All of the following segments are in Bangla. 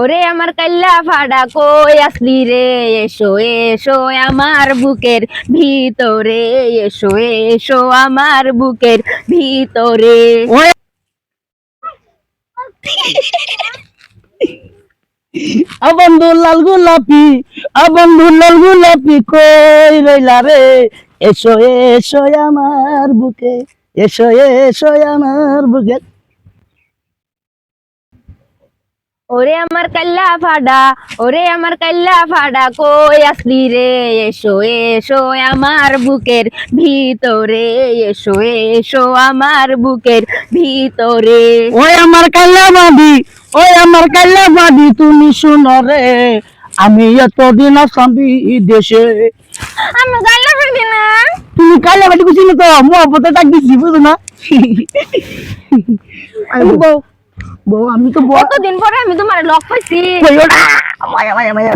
ওরে আমার কাল্লা ফাডা কই আসলি রে? এসো এসো আমার বুকের ভিতরে, এসো এসো আমার বুকের ভিতরে। ওই বন্ধু লাল গোলাপি বন্ধু লাল গোলাপি কই রইলা রে? এসো এসো আমার বুকে, এসো এসো আমার বুকে। ওরে আমার কাল্লা ফাডা ওরে আমার কাল্লা ফাডা কই আসলি রে? এসো এসো আমার বুকের ভিতরে এসো এসো আমার বুকের ভিতরে। ওই আমার কাল্লা বাদি ওই আমার কাল্লা বাদি তুমি শুনো রে আমি এতদিন আসাম দেশে। আমি কাল্লা ফাডি না। তুমি কাল্লা বাদি কুছি না তো মহব্বতে ডাক দিছি বুঝো না। বউ আমি তো কতদিন পরে আমি তোমার লক পাইছি?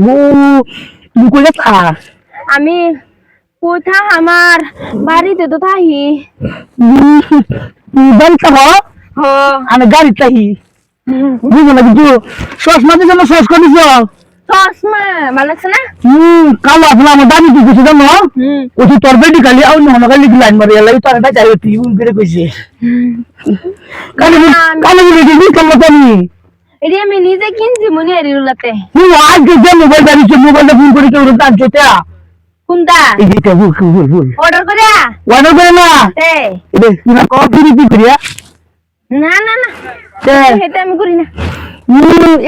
বউ কই যাচ্ছা? আমি কোথা আমার বাড়িতে তো তুমি বাড়িতে হো হ। আমি গাড়ি চাহি বুঝো না কিন্তু মাঝে যেন সস করে দিছ চশমা ভালো লাগছে না? কালো আসলে আমার দাবি কি কিছু জানো? হুম। ওই তোর বেটি কালি আউ না কালি লাইন মারি এলাই তোর এটা চাই তুই উন করে কইছে। কালি কালি বলে দিবি কালো তুমি এটি আমি। নিজে কিনছি মনি এরিউলাতে হুম আজকে যে মোবাইল দাঁড়িয়েছে মোবাইলটা ফোন করে কেউ দাঁড় যেতে কোনটা? এই যে ভুল ভুল ভুল অর্ডার করে অর্ডার করে না? তে। এটা কিনা কফি দিতে করিয়া না না না। তে। সেটা আমি করি না।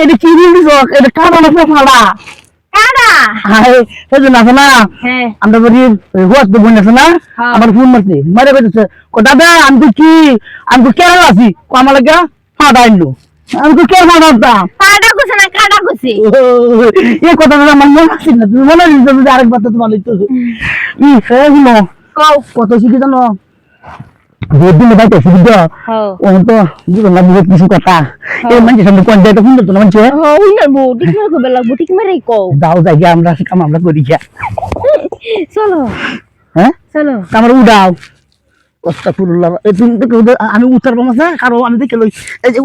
এটা কি দিছ এটা কারণ কাটা হাই এই যে না হ্যাঁ। আমরা বলি হোয়াট তো বোন আছে না? হ্যাঁ। আমার ফোন মারছে মারে বেঁচেছে দাদা আমি তো কি আমি কেন আছি। আমার লাগে ফাটা আনলো আমি তো কেন ফাটাতাম কাটা কুছে না কাটা কুছি এই কথাটা আমার মনে আছে না তুমি মনে যদি আরেকবার তো তোমার লিখতে ই কও। কত শিখি জানো? এই মানুষের সামনে কোন জায়গাটা সুন্দর তো মানুষ লাগবো ঠিক মারে কও দাও যাই আমরা কাম আমরা করি চলো হ্যাঁ চলো আমার উড়াও অস্তাকুরুল্লাহ এই তুমি আমি উত্তর পাবো না কারও আমি দেখে লই এই যে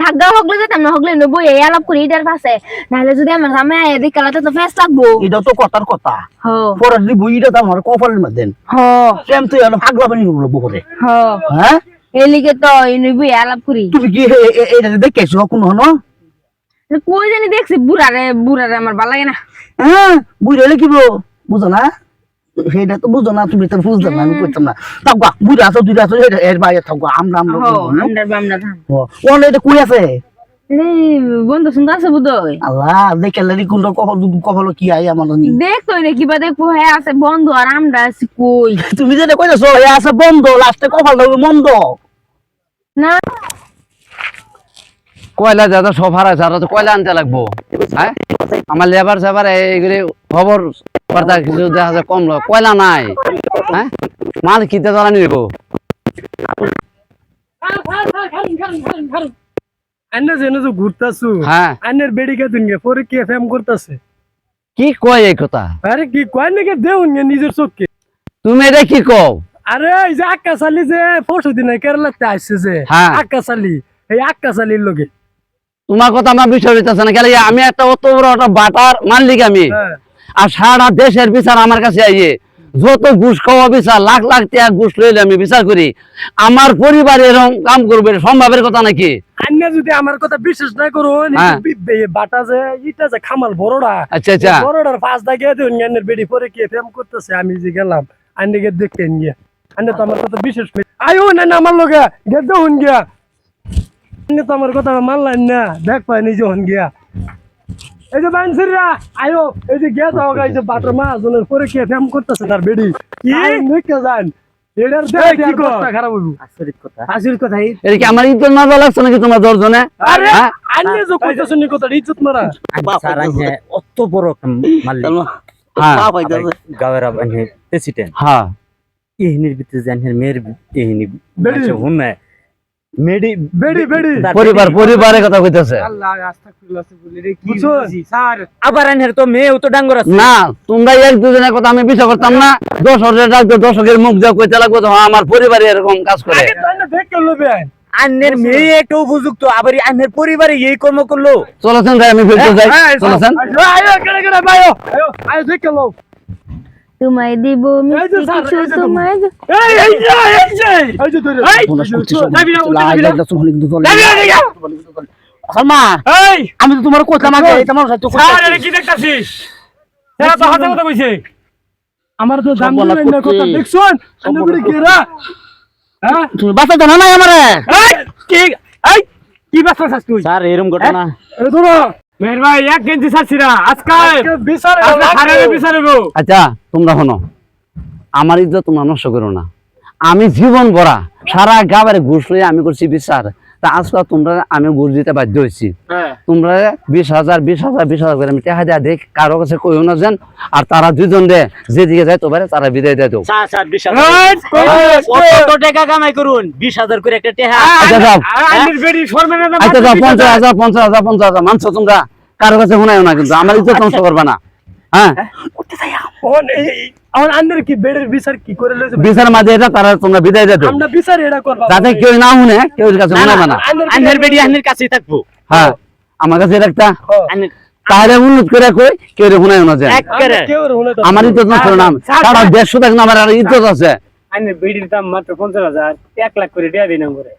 থাকগা হগলে যেতাম না হগলে নবো এই আলাপ করি এটার পাশে নাহলে যদি আমার সামনে আয় কালাতে তো ফেস লাগবো। এটাও তো কথার কথা। হ। পরে যদি বইটা তো আমার কপালের মধ্যে তুই বানি উড়লো বহরে হ। হ্যাঁ এই লিগে তো আলাপ করি তুমি কি এটা দেখেছ কোন হনো? কই জানি দেখছি বুড়ারে বুড়ারে আমার ভালো লাগে না। হ্যাঁ বুঝে হলে কি বুঝো না? সেটা তো বুঝো না তুমি তো বুঝতে না আমি করতাম না। বুঝে আসো দুইটা আসো এটা এর বাইরে থাকবা আমরা আমরা আমরা আমরা ও এটা কই আছে? বন্ধু শুনতে আছে বুধই আল্লাহ দেখে লাগি কোন কপাল কপাল কি আই আমার দেখতো না কিবা দেখব হ্যাঁ আছে বন্ধু আর আমরা আছি কই? তুমি যেটা কইছো এ আছে বন্ধ লাস্টে কপাল হবে মন্দ। না। কয়লা যাতে সব হারাইছে আর তো কয়লা আনতে লাগবো? হ্যাঁ? আমার লেবার সেবার এইগুলি খবর বার্তা কিছু দেখা যায় কম। কয়লা নাই। হ্যাঁ? মাল কিতে জ্বালানি রেখো আন্না যে ঘুরতাছু হ্যাঁ। আন্নের পরে কে ফেম করতেছে? কি কয় এই কথা? আরে কি কয় নাকি? দেউন গে নিজের চোখকে। তুমি এটা কি কও? আরে এই যে আক্কা চালি যে পরশু দিনে কেরালাতে আসছে যে হ্যাঁ। আক্কা চালি এই আক্কা চালির লগে। তোমার কথা আমার বিষয় হইতেছে না। গেলে আমি একটা অত বড় একটা বাটার মালিক আমি। হ্যাঁ। আর সারা দেশের বিচার আমার কাছে আইয়ে। যত ঘুষ খাওয়া বিচার লাখ লাখ টাকা ঘুষ লইলে আমি বিচার করি। আমার পরিবার এরকম কাম করবে সম্ভবের কথা নাকি? আন্না যদি আমার কথা বিশ্বাস না করো হ্যাঁ। বাটা যে ইটা যে খামাল বড়টা আচ্ছা আচ্ছা। পাঁচ বেডি পরে কে করতেছে আমি যে গেলাম আন্নিকে দেখতেন গিয়া আন্নে তো আমার কথা বিশ্বাস আয়ো না না আমার দেউন গিয়া। তো আমার কথা মানলেন না। দেখ পাই নিজে হন গিয়া। এই যে বানসিরা আয়ো এই যে গিয়া যাও এই যে বাটার মাছজনের পরে কে ফেম করতেছে তার বেডি। কি? দেখতে যান এটার দেখ কি কথা খারাপ হইব। আচরিত কথা। আসির কথা এটা কি আমার ইজ্জত মারবা লাগছে নাকি তোমার দর্জনে আরে হ্যাঁ? আন্নে যে কইতাছ নি কথা ইজ্জত মারা। স্যার আইনে অত বড় মালিক হ্যাঁ। প্রেসিডেন্ট হ্যাঁ। এহিনির ভিতরে যে মেয়ের এহিনি বেডি। হুনে মেডি বেডি বেডি। পরিবার পরিবারের কথা কইতেছে। বুঝছ? আবার আইনের তো মেয়েও তো ডাঙ্গর আছে। না তোমরা এক দুজনের কথা আমি বিশ্বাস করতাম না। দর্শকের ডাকতো দর্শকের মুখ যা কইতে লাগবো তো আমার পরিবারে এরকম কাজ করে। আগে তো আন্নের মেয়ে একটা উপযুক্ত আবার এই আন্নের পরিবারে এই কর্ম করল। চলেছেন যাই আমি ফিরতে যাই। চলেছেন আয়ো কেন কেন আয়ো আয়ো আয়ো দেখে লো তোমায় দিব মিষ্টি কিছু তোমায় এই এই যে এই যে এই যে। ধরে এই তোমরা সত্যি সব যাবি না যাবি না লাইভ কিন্তু যাবি না দিকে এই। আমি তো তোমার তো স্যার কি দেখতাছিস? এরা তো হাতে কথা কইছে। আমার তো দাম না কথা দেখছুন আমি বলি কেরা হ্যাঁ? তুমি বাসা জানা নাই আমারে? এই কি এই কি বাস তুই? স্যার এরকম ঘটনা। ধরো। মেহের ভাই এক কেজি ছাড়ছিরা। আজকে আচ্ছা তোমরা শোনো। আমার ইজ্জত তোমরা নষ্ট করো না। আমি জীবন ভরা সারা গাবারে ঘুষ লইয়া আমি করছি বিচার। তা আজকাল তোমরা আমি ঘুষ দিতে বাধ্য হয়েছি। হ্যাঁ। তোমরা বিশ হাজার বিশ হাজার বিশ হাজার করে আমি টাকা দেয়া দেখ কারও কাছে কইও না যেন আর তারা দুজন রে যেদিকে যায় তো পারে তারা বিদায় দিয়ে কই- টাকা কামাই করুন? বিশ হাজার করে একটা টেহা। আচ্ছা যাও। আচ্ছা পঞ্চাশ হাজার পঞ্চাশ হাজার পঞ্চাশ হাজার। মানছো তোমরা? কারও কাছে শোনায় না কিন্তু আমার ইজ্জত নষ্ট করবে না। হ্যাঁ? এই আমার আন্ডির কি বেডের বিচার কি করে লইছে বিচার মাঝে এটা তারা তোমরা বিদায় দিয়ে আমরা বিচার এটা করবা যাতে কেউ না শুনে কেউ কাছে শোনাবে না। আন্নের বেডি আন্নের কাছেই থাকব। হ্যাঁ আমার কাছে এটা তাহলে উন্নত করে কই কেউ রে শুনায় না যেন একবারে কেউ শুনে তো আমার ইজ্জত নষ্ট করো না। সারা দেড়শো টাকা আমার আর ইজ্জত আছে। আন্ডির বেডির দাম মাত্র পঞ্চাশ হাজার এক লাখ করে দেয়া দিন করে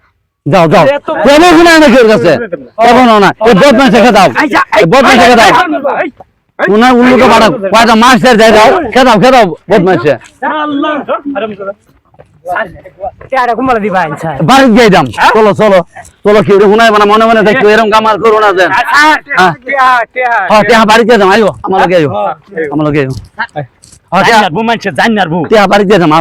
যাও যাও। কেন শুনায় না কেউ কাছে। কখনো না। বদমাই শেখে দাও। বদমাই শেখে দাও। উনার উন্নত বাড়া কয়টা মাস ধরে যাই দাও দিবা আচ্ছা বাড়ি গিয়ে দাম চলো চলো চলো কেউ শুনাই মানে মনে মনে দেখো এরকম কামার করো না যেন। হ্যাঁ হ্যাঁ। টেহা বাড়িতে যাম আইও আমার লগে আইও আমার লগে আইও। হ্যাঁ টেহা বাড়িতে যাম